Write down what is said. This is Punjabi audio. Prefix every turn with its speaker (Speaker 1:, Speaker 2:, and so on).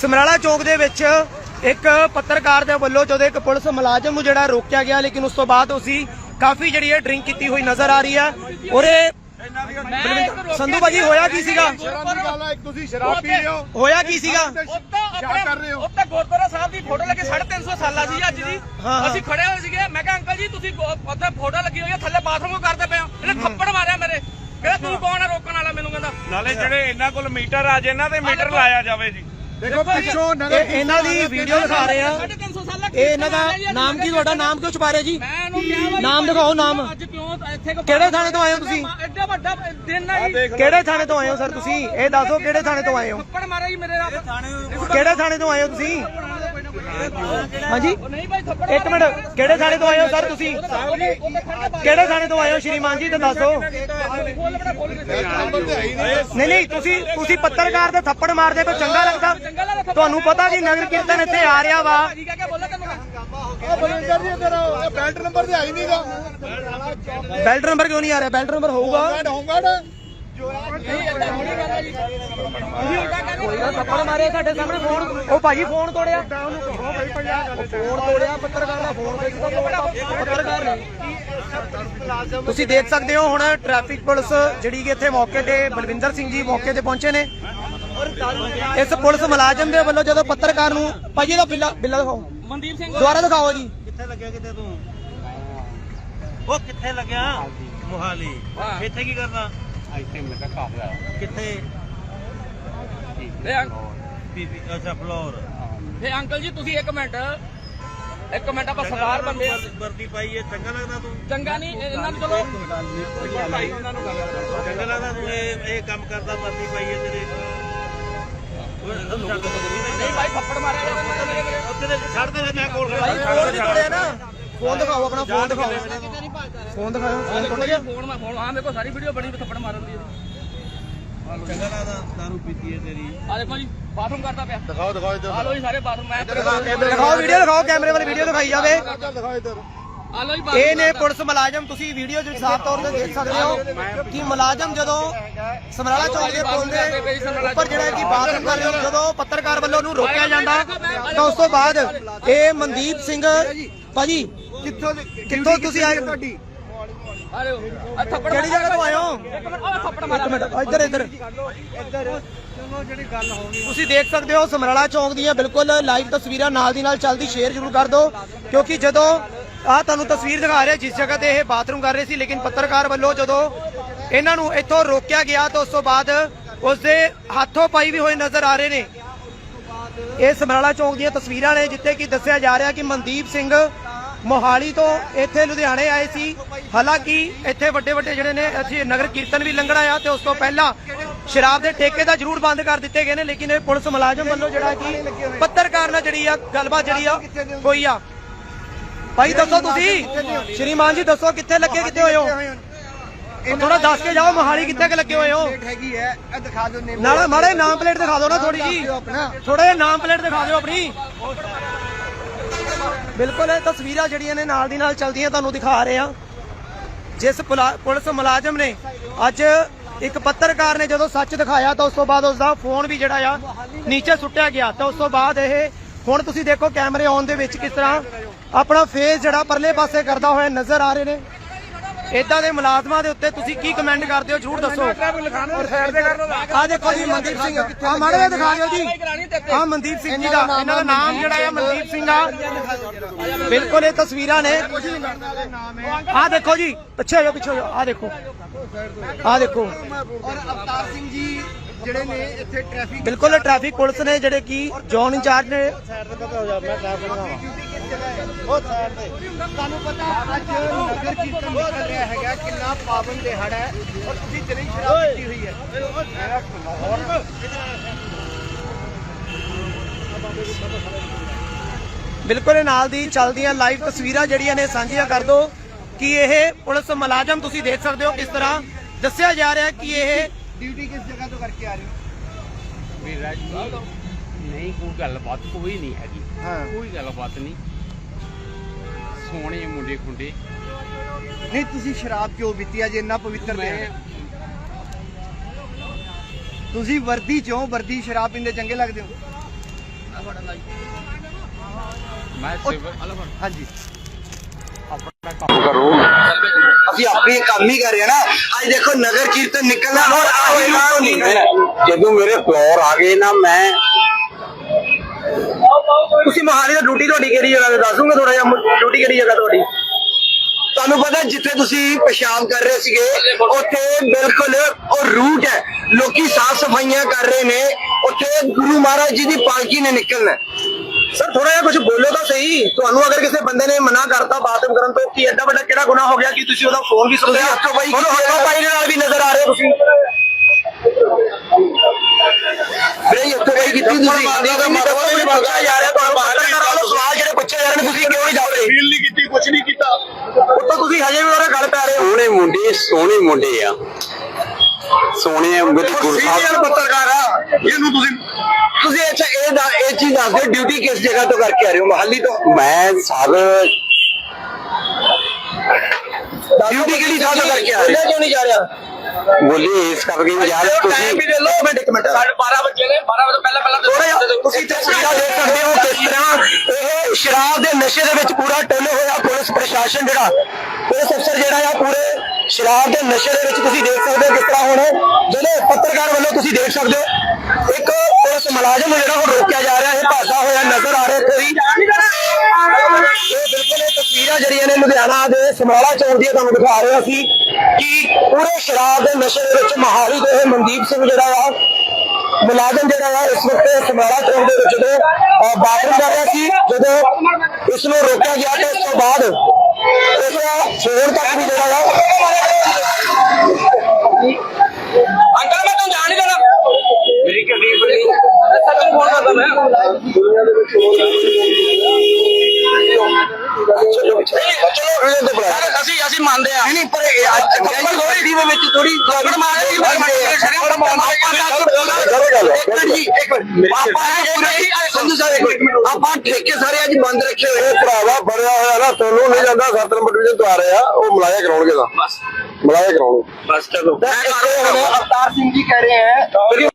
Speaker 1: ਸਮਰਾਲਾ ਚੌਕ ਦੇ ਵਿੱਚ ਇੱਕ ਪੱਤਰਕਾਰ ਦੇ ਵੱਲੋਂ ਜਦੋਂ ਇੱਕ ਪੁਲਿਸ ਮੁਲਾਜ਼ਮ ਨੂੰ ਜਿਹੜਾ ਰੋਕਿਆ ਗਿਆ ਲੇਕਿਨ ਉਸ ਤੋਂ ਬਾਅਦ ਉਸੀ ਕਾਫੀ ਜਿਹੜੀ ਹੈ ਡਰਿੰਕ ਕੀਤੀ ਹੋਈ ਨਜ਼ਰ ਆ ਰਹੀ ਹੈ। ਔਰੇ ਸੰਧੂ ਭਾਜੀ ਹੋਇਆ ਕੀ ਸੀਗਾ?
Speaker 2: ਤੁਸੀਂ ਸ਼ਰਾਬ ਪੀ ਰਹੇ ਹੋ।
Speaker 1: ਹੋਇਆ ਕੀ ਸੀਗਾ?
Speaker 2: ਕਿਆ ਕਰ ਰਹੇ ਹੋ।
Speaker 3: ਉੱਤੇ ਗੁਰਦੁਆਰਾ ਸਾਹਿਬ ਦੀ ਫੋਟੋ ਲੱਗੀ 350 ਸਾਲਾਂ ਸੀ ਅੱਜ ਦੀ। ਅਸੀਂ ਖੜੇ ਹੋਏ ਸੀਗੇ। ਮੈਂ ਕਿਹਾ ਅੰਕਲ ਜੀ ਤੁਸੀਂ ਉੱਥੇ ਫੋਟੋ ਲੱਗੀ ਹੋਈ ਹੈ ਥੱਲੇ ਬਾਥਰੂਮ ਕਰਦੇ ਪਏ ਹੋ। ਇਹਨੇ ਥੱਪੜ ਮਾਰਿਆ ਮੇਰੇ। ਕਹਿੰਦਾ ਤੂੰ ਕੌਣ ਹੈ ਰੋਕਣ ਵਾਲਾ ਮੈਨੂੰ ਕਹਿੰਦਾ।
Speaker 4: ਨਾਲੇ ਜਿਹੜੇ ਇਹਨਾਂ ਕੋਲ ਮੀਟਰ ਆ ਜੇ ਇਹਨਾਂ ਤੇ ਮੀਟਰ ਲਾਇਆ ਜਾਵੇ ਜੀ।
Speaker 2: ਦੇਖੋ ਪਿੱਛੋਂ ਨਗਰ
Speaker 1: ਇਹ ਇਹਨਾਂ ਦੀ ਵੀਡੀਓ ਦਿਖਾ ਰਹੇ ਆ।
Speaker 3: 350 ਸਾਲਾਂ
Speaker 1: ਇਹ ਇਹਨਾਂ ਦਾ ਨਾਮ ਕੀ ਤੁਹਾਡਾ? ਨਾਮ ਕਿਉਂ ਛੁਪਾ ਰਹੇ ਜੀ?
Speaker 3: ਮੈਂ ਇਹਨੂੰ ਕਿਹਾ ਵਾ
Speaker 1: ਨਾਮ ਦਿਖਾਓ ਨਾਮ।
Speaker 3: ਅੱਜ ਕਿਉਂ ਇੱਥੇ ਕਿਉਂ-
Speaker 1: ਕਿਹੜੇ ਥਾਣੇ ਤੋਂ ਆਏ ਹੋ ਤੁਸੀਂ?
Speaker 3: ਐਡਾ ਵੱਡਾ ਦਿਨ ਆ ਜੀ
Speaker 1: ਕਿਹੜੇ ਥਾਣੇ ਤੋਂ ਆਏ ਹੋ ਸਰ ਤੁਸੀਂ? ਇਹ ਦੱਸੋ ਕਿਹੜੇ ਥਾਣੇ ਤੋਂ ਆਏ ਹੋ?
Speaker 3: ਥੱਪੜ ਮਾਰਿਆ ਜੀ ਮੇਰੇ ਨਾਲ
Speaker 1: ਕਿਹੜੇ ਥਾਣੇ ਤੋਂ ਆਏ ਹੋ ਤੁਸੀਂ? ਹਾਂਜੀ? ਇੱਕ ਮਿੰਟ, ਕਿਹੜੇ ਥਾਣੇ ਤੋਂ ਆਏ ਹੋ ਸਰ ਤੁਸੀਂ? ਕਿਹੜੇ ਥਾਣੇ ਤੋਂ ਆਏ ਹੋ ਸ਼੍ਰੀਮਾਨ ਜੀ, ਤੇ ਦੱਸੋ।
Speaker 2: ਨਹੀਂ
Speaker 1: ਨਹੀਂ, ਤੁਸੀਂ ਤੁਸੀਂ ਪੱਤਰਕਾਰ ਦੇ ਥੱਪੜ ਮਾਰਦੇ ਪਏ ਚੰਗਾ ਲੱਗਦਾ। ਤੁਹਾਨੂੰ ਪਤਾ ਕਿ ਨਗਰ ਕੀਰਤਨ ਇੱਥੇ ਆ ਰਿਹਾ ਵਾ।
Speaker 3: ਜੀ
Speaker 2: ਬੈਲਟ ਨੰਬਰ ਤੇ ਹੈ ਨਹੀਂਗਾ
Speaker 1: ਬੈਲਟ ਨੰਬਰ ਕਿਉਂ ਨਹੀਂ ਆ ਰਿਹਾ? ਬੈਲਟ ਨੰਬਰ ਹੋਊਗਾ।
Speaker 2: ਬੈਲਟ ਹੋਊਗਾ ਨਾ
Speaker 1: ਥੱਪੜ ਮਾਰੇ ਸਾਡੇ ਸਾਹਮਣੇ ਫੋਨ ਉਹ ਭਾਜੀ ਫੋਨ ਤੋੜਿਆ। ਫੋਨ ਤੋੜਿਆ ਪੱਤਰਕਾਰ ਦਾ ਫੋਨ ਪੱਤਰਕਾਰ ਨੇ। ਤੁਸੀਂ ਦੇਖ ਸਕਦੇ ਹੋ ਹੁਣ ਟ੍ਰੈਫਿਕ ਪੁਲਿਸ ਜਿਹੜੀ ਕਿ ਇੱਥੇ ਮੌਕੇ ਤੇ ਬਲਵਿੰਦਰ ਸਿੰਘ ਜੀ ਮੌਕੇ ਤੇ ਪਹੁੰਚੇ ਨੇ। ਇਸ ਪੁਲਿਸ ਮੁਲਾਜ਼ਮ ਦੇ ਵੱਲੋਂ ਜਦੋਂ ਪੱਤਰਕਾਰ ਨੂੰ ਭਾਜੀ ਇਹਦਾ ਬਿੱਲਾ ਬਿੱਲਾ ਦਿਖਾਓ।
Speaker 3: ਮਨਦੀਪ ਸਿੰਘ।
Speaker 1: ਦੁਬਾਰਾ ਦਿਖਾਓ ਜੀ।
Speaker 5: ਕਿੱਥੇ ਲੱਗਿਆ ਕਿਤੇ ਤੂੰ? ਉਹ ਕਿੱਥੇ ਲੱਗਿਆ? ਮੋਹਾਲੀ। ਇੱਥੇ ਕੀ ਕਰਦਾ?
Speaker 4: ਇੱਥੇ ਮੈਂ ਤਾਂ ਘਰ ਆ
Speaker 5: ਕਿੱਥੇ
Speaker 3: ਇਹ ਅੰਕ-
Speaker 5: ਪੀਪੀ ਅੱਛਾ ਫਲੋਰ
Speaker 3: ਇਹ ਅੰਕਲ ਜੀ ਤੁਸੀਂ ਇੱਕ ਮਿੰਟ ਇੱਕ ਮਿੰਟ ਆਪਾਂ ਸਰਦਾਰ ਬੰਦੇ ਆ।
Speaker 5: ਵਰਦੀ ਪਾਈ ਹੈ ਚੰਗਾ ਲੱਗਦਾ ਤੂੰ?
Speaker 3: ਚੰਗਾ ਨਹੀਂ ਇਹਨਾਂ ਨੂੰ ਚਲੋ।
Speaker 5: ਚੰਗਾ ਲੱਗਦਾ ਤੂੰ ਇਹ ਇਹ ਕੰਮ ਕਰਦਾ ਵਰਦੀ ਪਾਈ ਹੈ ਤੇਰੇ।
Speaker 3: ਨਹੀਂ ਭਾਈ ਥੱਪੜ ਮਾਰਿਆ ਯਾਰ ਇਹਨਾਂ ਨੇ ਮੇਰੇ
Speaker 5: ਛੱਡ ਦੇ ਮੈਂ ਕੋਲ ਖੜਾ।
Speaker 1: ਭਾਈ ਫੋਨ ਨਹੀਂ ਤੋੜਿਆ ਨਾ। ਫੋਨ ਦਿਖਾਓ ਆਪਣਾ ਫੋਨ ਦਿਖਾਓ। ਫੋਨ ਦਿਖਾਓ ਫੋਨ ਟੁੱਟ ਗਿਆ
Speaker 3: ਫੋਨ ਮੈਂ ਫੋਨ ਹਾਂ ਮੇਰੇ ਕੋਲ ਸਾਰੀ ਵੀਡੀਓ ਬਣੀ ਥੱਪੜ ਮਾਰਨ ਦੀ।
Speaker 5: ਚੰਗਾ ਲੱਗਦਾ ਦਾਰੂ ਪੀਤੀ ਹੈ ਤੇਰੀ।
Speaker 3: ਆ ਦੇਖੋ ਜੀ ਬਾਥਰੂਮ ਕਰਦਾ ਪਿਆ।
Speaker 2: ਦਿਖਾਓ ਦਿਖਾਓ ਇੱਧਰ।
Speaker 3: ਆ ਲੋ ਜੀ ਸਾਰੇ ਬਾਥਰੂਮ ਮੈਂ
Speaker 1: ਦਿਖਾਓ ਵੀਡੀਓ ਦਿਖਾਓ ਕੈਮਰੇ ਵਾਲੀ ਵੀਡੀਓ ਦਿਖਾਈ ਜਾਵੇ।
Speaker 2: ਦਿਖਾਓ ਇੱਧਰ।
Speaker 1: ਇਹ ਨੇ ਪੁਲਿਸ ਮੁਲਾਜ਼ਮ ਤੁਸੀਂ ਵੀਡੀਓ 'ਚ ਸਾਫ਼ ਤੌਰ ਤੇ ਦੇਖ ਸਕਦੇ ਹੋ ਕਿ ਮੁਲਾਜ਼ਮ ਜਦੋਂ ਸਮਰਾਲਾ ਚੌਕ ਦੇ ਪੁਲ ਦੇ ਉੱਪਰ ਜਿਹੜਾ ਕਿ ਬਾਥਰੂਮ ਕਰ ਰਹੇ ਜਦੋਂ ਪੱਤਰਕਾਰ ਵੱਲੋਂ ਉਹਨੂੰ ਰੋਕਿਆ ਜਾਂਦਾ ਤਾਂ ਉਸ ਤੋਂ ਬਾਅਦ ਇਹ ਮਨਦੀਪ ਸਿੰਘ ਭਾਜੀ
Speaker 2: ਕਿੱਥੋਂ
Speaker 1: ਕਿੱਥੋਂ ਤੁਸੀਂ ਆਏ ਤੁਹਾਡੀ
Speaker 3: ਥੱਪੜ
Speaker 1: ਕਿਹੜੀ ਜਗ੍ਹਾ ਤੋਂ ਆਏ ਹੋ
Speaker 3: ਇੱਕ ਮਿੰਟ ਆ ਥੱਪੜ
Speaker 1: ਇੱਕ
Speaker 3: ਮਾਰਿਆ।
Speaker 1: ਮਿੰਟ ਇੱਧਰ। ਇੱਧਰ ਤੁਸੀਂ ਦੇਖ ਸਕਦੇ ਹੋ ਸਮਰਾਲਾ ਚੌਕ ਦੀਆਂ ਬਿਲਕੁਲ ਲਾਈਵ ਤਸਵੀਰਾਂ ਨਾਲ ਦੀ ਨਾਲ ਚੱਲਦੀ ਸ਼ੇਅਰ ਜ਼ਰੂਰ ਕਰ ਦਿਓ ਕਿਉਂਕਿ ਜਦੋਂ ਆ ਤੁਹਾਨੂੰ ਤਸਵੀਰ ਦਿਖਾ ਰਿਹਾ ਜਿਸ ਜਗ੍ਹਾ ਤੇ ਇਹ ਬਾਥਰੂਮ ਕਰ ਰਹੇ ਸੀ ਲੇਕਿਨ ਪੱਤਰਕਾਰ ਵੱਲੋਂ ਜਦੋਂ ਇਹਨਾਂ ਨੂੰ ਇੱਥੋਂ ਰੋਕਿਆ ਗਿਆ ਤਾਂ ਉਸ ਤੋਂ ਬਾਅਦ ਉਸ ਦੇ ਹੱਥੋਂ ਪਾਈ ਵੀ ਹੋਏ ਨਜ਼ਰ ਆ ਰਹੇ ਨੇ। ਇਹ ਸਮਰਾਲਾ ਚੌਕ ਦੀਆਂ ਤਸਵੀਰਾਂ ਨੇ ਜਿੱਥੇ ਕਿ ਦੱਸਿਆ ਜਾ ਰਿਹਾ ਕਿ ਮਨਦੀਪ ਸਿੰਘ ਮੋਹਾਲੀ ਤੋਂ ਇੱਥੇ ਲੁਧਿਆਣੇ ਆਏ ਸੀ। ਹਾਲਾਂਕਿ ਇੱਥੇ ਵੱਡੇ ਵੱਡੇ ਜਿਹੜੇ ਨੇ ਅਸੀਂ ਨਗਰ ਕੀਰਤਨ ਵੀ ਲੰਘਣਾ ਆ ਤੇ ਉਸ ਤੋਂ ਪਹਿਲਾਂ ਸ਼ਰਾਬ ਦੇ ਠੇਕੇ ਤਾਂ ਜ਼ਰੂਰ ਬੰਦ ਕਰ ਦਿੱਤੇ ਗਏ ਨੇ ਲੇਕਿਨ ਇਹ ਪੁਲਿਸ ਮੁਲਾਜ਼ਮ ਵੱਲੋਂ ਜਿਹੜਾ ਕਿ ਪੱਤਰਕਾਰ ਨਾਲ ਜਿਹੜੀ ਆ ਗੱਲਬਾਤ ਜਿਹੜੀ ਆ ਹੋਈ ਆ। ਭਾਈ ਦੱਸੋ ਤੁਸੀਂ? ਸ਼੍ਰੀਮਾਨ ਜੀ ਦੱਸੋ ਕਿੱਥੇ ਲੱਗੇ ਕਿੱਥੇ ਹੋਏ ਹੋ? ਥੋੜਾ ਦੱਸ ਕੇ ਜਾਓ ਮੋਹਾਲੀ ਕਿੱਥੇ ਕਿ ਲੱਗੇ ਹੋਏ ਹੋ?
Speaker 2: ਹੈਗੀ ਹੈ ਇਹ ਦਿਖਾ ਦਿਓ
Speaker 1: ਨਾਲ ਮਾੜੇ ਨਾਮ ਪਲੇਟ ਦਿਖਾ ਦਿਓ ਨਾ ਥੋੜੀ ਜੀ ਥੋੜਾ ਜਿਹਾ ਨਾਮ ਪਲੇਟ ਦਿਖਾ ਦਿਓ ਆਪਣੀ। ਬਿਲਕੁਲ, ਇਹ ਤਸਵੀਰਾਂ ਜਿਹੜੀਆਂ ਨੇ ਨਾਲ ਦੀ ਨਾਲ ਚਲਦੀਆਂ, ਤੁਹਾਨੂੰ ਦਿਖਾ ਰਹੇ ਆ ਜਿਸ ਪੁਲਿਸ ਮੁਲਾਜ਼ਮ ਨੇ ਅੱਜ ਇੱਕ ਪੱਤਰਕਾਰ ਨੇ ਜਦੋਂ ਸੱਚ ਦਿਖਾਇਆ, ਤਾਂ ਉਸ ਤੋਂ ਬਾਅਦ ਉਸ ਦਾ ਫੋਨ ਵੀ ਜਿਹੜਾ ਆ, ਨੀਚੇ ਸੁੱਟਿਆ ਗਿਆ। ਤਾਂ ਉਸ ਤੋਂ ਬਾਅਦ ਇਹ, ਹੁਣ ਤੁਸੀਂ ਦੇਖੋ ਕੈਮਰੇ ਆਨ ਦੇ ਵਿੱਚ ਕਿਸ ਤਰ੍ਹਾਂ ਆਪਣਾ ਫੇਸ ਜਿਹੜਾ ਪਰਲੇ ਪਾਸੇ ਕਰਦਾ ਹੋਇਆ ਨਜ਼ਰ ਆ ਰਹੇ ਨੇ। ਇਦਾਂ ਦੇ ਮੁਲਾਜ਼ਮਾਂ ਦੇ ਉੱਤੇ ਤੁਸੀਂ ਕੀ ਕਮੈਂਟ ਕਰਦੇ ਹੋ? ਜਰੂਰ ਦੱਸੋ। ਆ ਦੇਖੋ ਜੀ, ਮਨਦੀਪ ਸਿੰਘ। ਆ ਮਾੜੇ ਦਿਖਾ ਦਿਓ ਜੀ। ਆ ਮਨਦੀਪ ਸਿੰਘ ਜੀ ਦਾ। ਇਹਨਾਂ ਦਾ ਨਾਮ ਜਿਹੜਾ ਆ, ਮਨਦੀਪ ਸਿੰਘ ਆ। ਬਿਲਕੁਲ ਇਹ ਤਸਵੀਰਾਂ ਨੇ। ਆ ਦੇਖੋ ਜੀ, ਪਿੱਛੇ ਹੋ ਪਿੱਛੇ ਹੋ ਆ ਦੇਖੋ। ਆ ਦੇਖੋ।
Speaker 2: ਔਰ ਅਵਤਾਰ ਸਿੰਘ ਜੀ ਜਿਹੜੇ ਨੇ ਇੱਥੇ ਟ੍ਰੈਫਿਕ
Speaker 1: ਬਿਲਕੁਲ ਟ੍ਰੈਫਿਕ ਪੁਲਿਸ ਨੇ ਜਿਹੜੇ ਕਿ ਜ਼ੋਨ ਇੰਚਾਰਜ ਨੇ।
Speaker 2: ਤੁਹਾਨੂੰ ਪਤਾ ਅੱਜ ਨਗਰ ਕੀਰਤਨ ਨਿਕਲ ਰਿਹਾ ਹੈਗਾ ਕਿੰਨਾ ਪਾਵਨ ਦਿਹਾੜਾ ਹੈ ਔਰ ਤੁਸੀਂ ਜਨੀ ਸ਼ਰਾਬ ਪੀਤੀ ਹੋਈ ਹੈ।
Speaker 1: ਬਿਲਕੁਲ ਇਹ ਨਾਲ ਦੀ ਚੱਲਦੀਆਂ ਲਾਈਵ ਤਸਵੀਰਾਂ ਜਿਹੜੀਆਂ ਨੇ ਸਾਂਝੀਆਂ ਕਰ ਦਿਓ ਕਿ ਇਹ ਪੁਲਿਸ ਮੁਲਾਜ਼ਮ ਤੁਸੀਂ ਦੇਖ ਸਕਦੇ ਹੋ ਕਿਸ ਤਰ੍ਹਾਂ ਦੱਸਿਆ ਜਾ ਰਿਹਾ ਕਿ ਇਹ
Speaker 2: ਡਿਊਟੀ ਕਿਸ ਜਗ੍ਹਾ ਤੋਂ ਕਰਕੇ ਆ ਰਹੇ ਹੋ?
Speaker 4: ਵੀਰਾ ਜੀ ਨਹੀਂ ਕੋਈ ਗੱਲਬਾਤ ਕੋਈ ਨਹੀਂ ਹੈਗੀ।
Speaker 2: ਹਾਂ।
Speaker 4: ਕੋਈ ਗੱਲਬਾਤ ਨਹੀਂ। ਸੋਹਣੇ ਮੁੰਡੇ ਖੁੰਡੇ।
Speaker 2: ਨਹੀਂ ਤੁਸੀਂ ਸ਼ਰਾਬ ਕਿਉਂ ਪੀਤੀ? ਅੱਜ ਇੰਨਾ ਪਵਿੱਤਰ ਦਿਨ ਤੁਸੀਂ ਵਰਦੀ ਚੋਂ ਵਰਦੀ ਸ਼ਰਾਬ ਪੀਂਦੇ ਚੰਗੇ ਲੱਗਦੇ ਹੋ?
Speaker 4: ਮੈਂ ਸਿਵਲ
Speaker 2: ਹਾਂਜੀ।
Speaker 4: ਕਰੋ
Speaker 2: ਅਸੀਂ ਆਪਣੇ ਕੰਮ ਹੀ ਕਰ ਰਹੇ ਹਾਂ ਨਾ। ਅੱਜ ਦੇਖੋ ਨਗਰ ਕੀਰਤਨ ਨਿਕਲਣਾ ਔਰ ਆਹੀ ਲੋਕ ਨਹੀਂ।
Speaker 4: ਜਦੋਂ ਮੇਰੇ ਫਲੋਰ ਆ ਗਏ ਨਾ ਮੈਂ
Speaker 2: ਤੁਸੀਂ ਮਹਾਲੀ ਦਾ ਡਿਊਟੀ ਤੁਹਾਡੀ ਕਿਹੜੀ ਜਗ੍ਹਾ ਤੇ ਦੱਸੋਗੇ ਥੋੜਾ ਜਿਹਾ ਡਿਊਟੀ ਕਿਹੜੀ ਜਗ੍ਹਾ ਤੁਹਾਡੀ? ਤੁਹਾਨੂੰ ਪਤਾ ਜਿੱਥੇ ਤੁਸੀਂ ਪਿਸ਼ਾਬ ਕਰ ਰਹੇ ਸੀਗੇ ਉੱਥੇ ਬਿਲਕੁਲ ਉਹ ਰੂਟ ਹੈ। ਲੋਕੀ ਸਾਫ਼ ਸਫਾਈਆਂ ਕਰ ਰਹੇ ਨੇ। ਉੱਥੇ ਗੁਰੂ ਮਹਾਰਾਜ ਜੀ ਦੀ ਪਾਲਕੀ ਨੇ ਨਿਕਲਣਾ ਸਰ ਥੋੜਾ ਜਿਹਾ ਕੁਝ ਬੋਲੋ ਤਾਂ ਸਹੀ। ਤੁਹਾਨੂੰ ਅਗਰ ਕਿਸੇ ਬੰਦੇ ਨੇ ਮਨਾ ਕਰਤਾ ਬਾਥਰੂਮ ਕਰਨ ਤੋਂ ਕੀ ਐਡਾ ਵੱਡਾ ਕਿਹੜਾ ਗੁਨਾਹ ਹੋ ਗਿਆ ਕਿ ਤੁਸੀਂ ਉਹਦਾ ਫੋਨ ਵੀ ਸੁਣਦੇ ਹੱਥੋਂ ਬਾਈ ਹੱਥੋਂ ਬਾਈ ਦੇ ਨਾਲ ਵੀ ਨਜ਼ਰ ਆ ਰਹੇ ਹੋ ਤੁਸੀਂ। ਵੀਰੇ ਹੱਥੋਂ ਬਾਈ ਕੀਤੀ ਤੁਸੀਂ। ਦਾ ਮਤਲਬ ਕੋਈ ਪੁੱਛਿਆ ਜਾ ਰਿਹਾ ਤੁਹਾਨੂੰ ਪੱਤਰਕਾਰਾਂ ਵੱਲੋਂ ਸਵਾਲ ਜਿਹੜੇ ਪੁੱਛੇ ਜਾ ਰਹੇ ਨੇ ਤੁਸੀਂ ਕਿਉਂ ਨਹੀਂ ਜਾ ਰਹੇ
Speaker 4: ਫੀਲ ਨਹੀਂ ਕੀਤੀ ਕੁਝ ਨਹੀਂ ਕੀਤਾ।
Speaker 2: ਉੱਤੋਂ ਤੁਸੀਂ ਹਜੇ ਵੀ ਉਹਦੇ ਗੱਲ ਪੈ ਰਹੇ ਹੋ।
Speaker 4: ਸੋਹਣੇ ਮੁੰਡੇ ਸੋਹਣੇ ਮੁੰਡੇ ਆ। ਸੋਹਣੇ ਮੇਰੇ ਗੁਰੂ
Speaker 2: ਸੀਨੀਅਰ
Speaker 4: ਸਾਹਿਬ
Speaker 2: ਪੱਤਰਕਾਰ ਆ। ਇਹਨੂੰ ਤੁਸੀਂ ਤੁਸੀਂ ਅੱਛਾ ਇਹ ਦਾ ਇਹ ਚੀਜ਼ ਦੱਸ ਦਿਓ ਡਿਊਟੀ ਕਿਸ ਜਗ੍ਹਾ ਤੋਂ ਕਰਕੇ ਆ ਰਹੇ ਹੋ? ਮਹਾਲੀ ਤੋਂ?
Speaker 4: ਮੈਂ ਸਰ
Speaker 2: ਡਿਊਟੀ ਕਿਹੜੀ ਥਾਂ ਤੋਂ ਕਰਕੇ ਆ ਰਹੇ ਹੋ? ਕਿਉਂ ਨਹੀਂ ਜਾ ਰਿਹਾ?
Speaker 4: ਬੋਲੀ ਇਸ ਕਰਕੇ ਯਾਰ ਤੁਸੀਂ
Speaker 2: ਵੀ ਦੇ ਲਓ ਮਿੰਟ ਇੱਕ ਮਿੰਟ।
Speaker 3: 12 ਵਜੇ ਨੇ 12 ਵਜੇ ਪਹਿਲਾਂ ਪਹਿਲਾਂ
Speaker 2: ਥੋੜਾ ਜਿਹਾ ਤੁਸੀਂ ਤਸਵੀਰਾਂ ਦੇਖ ਸਕਦੇ ਹੋ ਕਿਸ ਤਰ੍ਹਾਂ ਇਹ ਸ਼ਰਾਬ ਦੇ ਨਸ਼ੇ ਦੇ ਵਿੱਚ ਪੂਰਾ ਟੁੱਲ ਹੋਇਆ ਪੁਲਿਸ ਪ੍ਰਸ਼ਾਸਨ ਜਿਹੜਾ। ਪੁਲਿਸ ਅਫਸਰ ਜਿਹੜਾ ਆ ਪੂਰੇ ਸ਼ਰਾਬ ਦੇ ਨਸ਼ੇ ਦੇ ਵਿੱਚ ਤੁਸੀਂ ਦੇਖ ਸਕਦੇ ਹੋ ਕਿਸ ਤਰ੍ਹਾਂ ਹੁਣ ਜਿਹੜੇ ਪੱਤਰਕਾਰ ਵੱਲੋਂ ਤੁਸੀਂ ਦੇਖ ਸਕਦੇ ਹੋ। ਇੱਕ ਪੁਲਿਸ ਮੁਲਾਜ਼ਮ ਜਿਹੜਾ ਹੁਣ ਰੋਕਿਆ ਜਾ ਰਿਹਾ ਹੈ ਭਾਸ਼ਾ ਹੋਇਆ ਨਜ਼ਰ ਆ ਰਿਹਾ ਇੱਥੇ ਵੀ। ਲੁਧਿਆਣਾ ਦੇ ਸਮਰਾਲਾ ਚੌਂਕ ਦੀਆਂ ਤੁਹਾਨੂੰ ਦਿਖਾ ਰਹੇ ਸੀ ਕਿ ਪੂਰੇ ਸ਼ਰਾਬ ਦੇ ਨਸ਼ੇ ਦੇ ਵਿੱਚ ਮਹਾਲੀ ਦੇ ਮਨਦੀਪ ਸਿੰਘ ਜਿਹੜਾ ਆ ਮੁਲਾਜ਼ਮ ਜਿਹੜਾ ਆ ਇਸ ਵਕਤ ਸਮਰਾਲਾ ਚੌਂਕ ਦੇ ਵਿੱਚ ਜਦੋਂ ਬਾਥਰੂਮ ਕਰ ਰਿਹਾ ਸੀ ਜਦੋਂ ਇਸ ਨੂੰ ਰੋਕਿਆ ਗਿਆ ਤੇ ਉਸ ਤੋਂ ਬਾਅਦ ਇਸ ਦਾ ਫੋਨ ਤੱਕ ਵੀ ਜਿਹੜਾ ਆ
Speaker 3: ਅੰਕਲ ਮੈਂ ਤੈਨੂੰ ਜਾਣ ਨਹੀਂ ਦੇਣਾ। ਮੇਰੀ ਸੱਚ ਫੋਨ ਕਰਦਾ ਮੈਂ।
Speaker 2: ਚਲੋ ਚਲੋ ਇਹਦੇ
Speaker 3: ਅਸੀਂ ਅਸੀਂ ਮੰਨਦੇ ਆ।
Speaker 2: ਨਹੀਂ ਪਰ ਅੱਜ ਥੋੜੀ ਦੀ ਵਿੱਚ ਥੋੜੀ
Speaker 3: ਮਾਰੇ
Speaker 2: ਆਪਾਂ ਠੇਕੇ ਸਾਰੇ ਅੱਜ ਬੰਦ ਰੱਖੇ ਹੋਏ।
Speaker 6: ਭਰਾਵਾ ਬੜਿਆ ਹੋਇਆ ਨਾ ਤੁਹਾਨੂੰ ਨਹੀਂ ਜਾਂਦਾ 7 ਨੰਬਰ ਡਿਵੀਜ਼ਨ ਤੋਂ ਆ ਰਹੇ ਉਹ ਮਲਾਇਆ ਕਰਾਉਣਗੇ ਦਾ
Speaker 3: ਬਸ।
Speaker 6: ਮਲਾਇਆ ਕਰਾਉਣਗੇ।
Speaker 3: ਬਸ ਚਲੋ।
Speaker 2: ਅਵਤਾਰ ਸਿੰਘ ਜੀ ਕਹਿ ਰਹੇ ਹੈ।